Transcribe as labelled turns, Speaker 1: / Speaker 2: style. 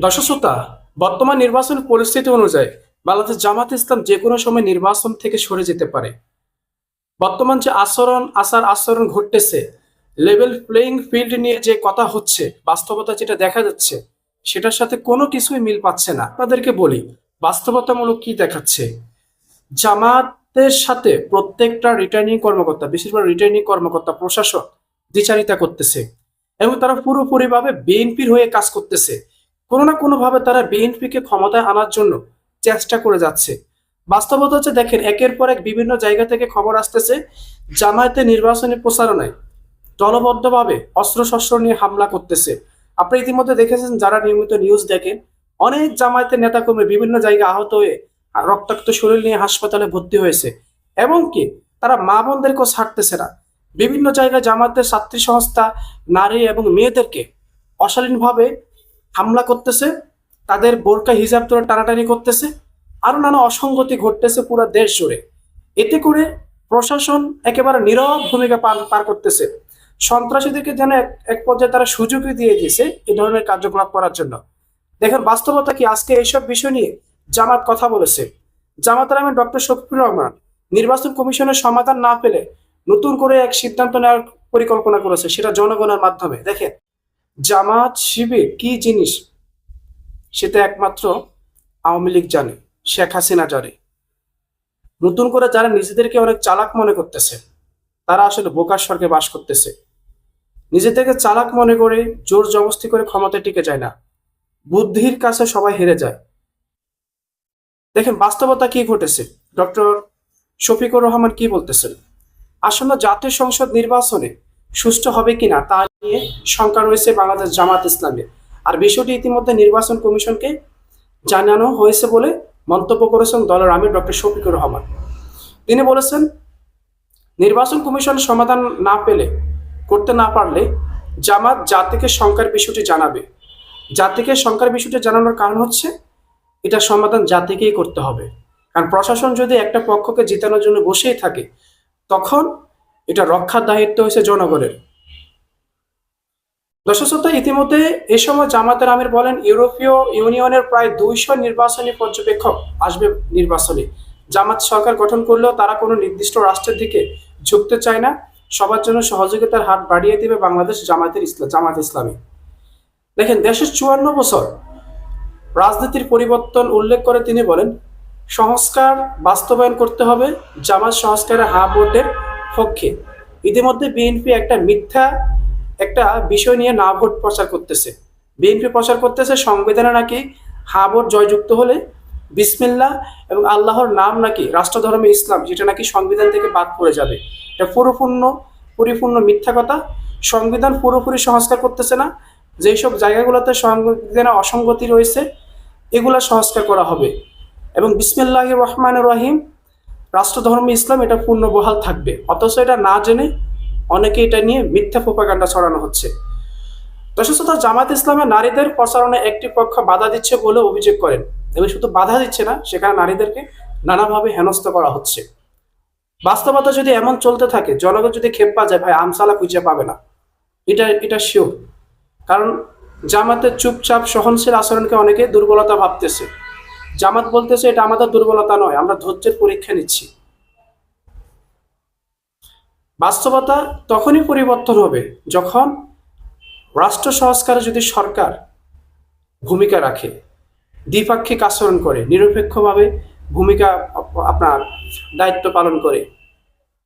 Speaker 1: দর্শকতা বর্তমান নির্বাচন পরিস্থিতি অনুযায়ী বাংলাদেশ জামাত ইসলাম যে কোনো সময় নির্বাচন থেকে সরে যেতে পারে। বর্তমান যে আচরণ, আচার আচরণ ঘটতেছে, লেভেল প্লেইং ফিল্ড নিয়ে যে কথা হচ্ছে, বাস্তবতা যেটা দেখা যাচ্ছে, সেটার সাথে কোনো কিছুই মিল পাচ্ছে না। আপনাদেরকে বলি, বাস্তবতামূলক কি দেখাচ্ছে? জামাতের সাথে প্রত্যেকটা রিটার্নিং কর্মকর্তা বেশিরভাগ রিটার্নিং কর্মকর্তা প্রশাসন দ্বিচারিতা করতেছে এবং তারা পুরোপুরিভাবে বিএনপির হয়ে কাজ করতেছে। কোনো না কোনোভাবে তারা বিএনপিকে ক্ষমতায় আনার জন্য চেষ্টা করে যাচ্ছে। বাস্তবতা হচ্ছে, দেখেন, একের পর এক বিভিন্ন জায়গা থেকে খবর আসতেছে, জামায়াতে নির্বাচনী প্রচারণায় দলবদ্ধভাবে অস্ত্রশস্ত্র নিয়ে হামলা করতেছে। আপনি ইতিমধ্যে দেখেছেন, যারা নিয়মিত নিউজ দেখেন, অনেক জামায়াতের নেতাকর্মী বিভিন্ন জায়গায় আহত হয়ে রক্তাক্ত শরীর নিয়ে হাসপাতালে ভর্তি হয়েছে। এবং কি, তারা মা বোনদেরকেও ছাড়তেছে না। বিভিন্ন জায়গায় জামায়াতের ছাত্রী সংস্থা, নারী এবং মেয়েদেরকে অশালীনভাবে হামলা করতেছে, তাদের বোরকা, হিজাব ধরে টানাটানি করতেছে, আরও নানা অসঙ্গতি ঘটতেছে পুরো দেশ জুড়ে। এতে করে প্রশাসন একেবারে নীরব ভূমিকা পার করতেছে। সন্ত্রাসীদেরকে যেন এক পর্যায়ে তারা সুযোগই দিয়ে দিয়েছে এই ধরনের কার্যকলাপ করার জন্য। দেখেন, বাস্তবতা কি? আজকে এইসব বিষয় নিয়ে জামাত কথা বলেছে। জামাতের আমি ডক্টর শফিকুর রহমান নির্বাচন কমিশনের সমাধান না পেলে নতুন করে এক সিদ্ধান্ত নেওয়ার পরিকল্পনা করেছে, সেটা জনগণের মাধ্যমে। দেখেন জামাত শিবির কি জিনিস? সেটা একমাত্র আওয়ামী লীগ জানে, শেখ হাসিনা জানে। নতুন করে যারা নিজেদেরকে অনেক চালাক মনে করতেছে, তারা আসলে বোকার স্বর্গে বাস করতেছে। নিজেদেরকে চালাক মনে করে জোর জবস্তি করে ক্ষমতায় টিকে যায় না। বুদ্ধির কাছে সবাই হেরে যায়। দেখেন বাস্তবতা কি ঘটেছে? ডক্টর শফিকুর রহমান কি বলতেছেন? আসন্ন জাতীয় সংসদ নির্বাচনে সুষ্ঠু হবে কিনা তা নিয়ে শঙ্কা রয়েছে বাংলাদেশ জামাত ইসলামের আর বিষয়টি ইতিমধ্যে নির্বাচন কমিশনকে জানানো হয়েছে বলে মন্তব্য করেছেন দলের আমির ডক্টর শফিকুর রহমান। তিনি বলেছেন, নির্বাচন কমিশন সমাধান না পেলে, করতে না পারলে জামাত জাতিকে শঙ্কার বিষয়টি জানাবে। জাতিকে শঙ্কার বিষয়টি জানানোর কারণ হচ্ছে, এটা সমাধান জাতিকেই করতে হবে। কারণ প্রশাসন যদি একটা পক্ষকে জিতানোর জন্য বসেই থাকে, তখন এটা রক্ষার দায়িত্ব হয়েছে জনগণের। দর্শক ইতিমধ্যে এ সময় জামাতের আমির বলেন, ইউরোপীয় ইউনিয়নের প্রায় দুইশো নির্বাচনী পর্যবেক্ষক আসবে নির্বাচনে। জামাত সরকার গঠন করলেও তারা কোনো নির্দিষ্ট রাষ্ট্রের দিকে ঝুঁকতে চায় না। সবার জন্য সহযোগিতার হাত বাড়িয়ে দিবে বাংলাদেশ জামাতের ইসলাম জামাত ইসলামী। দেখেন, দেশের চুয়ান্ন বছর রাজনীতির পরিবর্তন উল্লেখ করে তিনি বলেন, সংস্কার বাস্তবায়ন করতে হবে, জামাত সংস্কারের হা ভোটের পক্ষে। ইতিমধ্যে বিএনপি একটা মিথ্যা একটা বিষয় নিয়ে না ভোট প্রচার করতেছে। বিএনপি প্রচার করতেছে সংবিধানে নাকি হা ভোট জয়যুক্ত হলে বিসমিল্লাহ এবং আল্লাহর নাম নাকি রাষ্ট্রধর্মে ইসলাম, যেটা নাকি সংবিধান থেকে বাদ পড়ে যাবে। এটা পুরোপূর্ণ, পরিপূর্ণ মিথ্যা কথা। সংবিধান পুরোপুরি সংস্কার করতেছে না। যেই সব জায়গাগুলোতে সংবিধানে অসঙ্গতি রয়েছে, এগুলা সংস্কার করা হবে। এবং বিসমিল্লাহ রহমান রহিম রাষ্ট্রধর্ম, ইসলাম এটা পূর্ণ বহাল থাকবে। অথচ এটা না জেনে অনেকে এটা নিয়ে মিথ্যা প্রোপাগান্ডা ছড়ানো হচ্ছে। দর্শক জামাত ইসলামের নারীদের প্রচারণে একটি পক্ষ বাধা দিচ্ছে বলে অভিযোগ করেন। এবং শুধু বাধা দিচ্ছে না, সেখানে নারীদেরকে নানাভাবে হেনস্থ করা হচ্ছে। বাস্তবতা যদি এমন চলতে থাকে, জনগণ যদি খেপ পা যায় ভাই, আমসালা খুঁজে পাবে না। এটা এটা শিওর কারণ জামাতের চুপচাপ, সহনশীল আচরণকে অনেকে দুর্বলতা ভাবতেছে। জামাত বলতেছে এটা আমাদের দুর্বলতা নয়, আমরা ধৈর্যের পরীক্ষা নিচ্ছি। বাস্তবতা তখনই পরিবর্তন হবে যখন রাষ্ট্র সংস্কারে যদি সরকার ভূমিকা রাখে, দ্বিপাক্ষিক আচরণ করে, নিরপেক্ষভাবে ভূমিকা আপনার দায়িত্ব পালন করে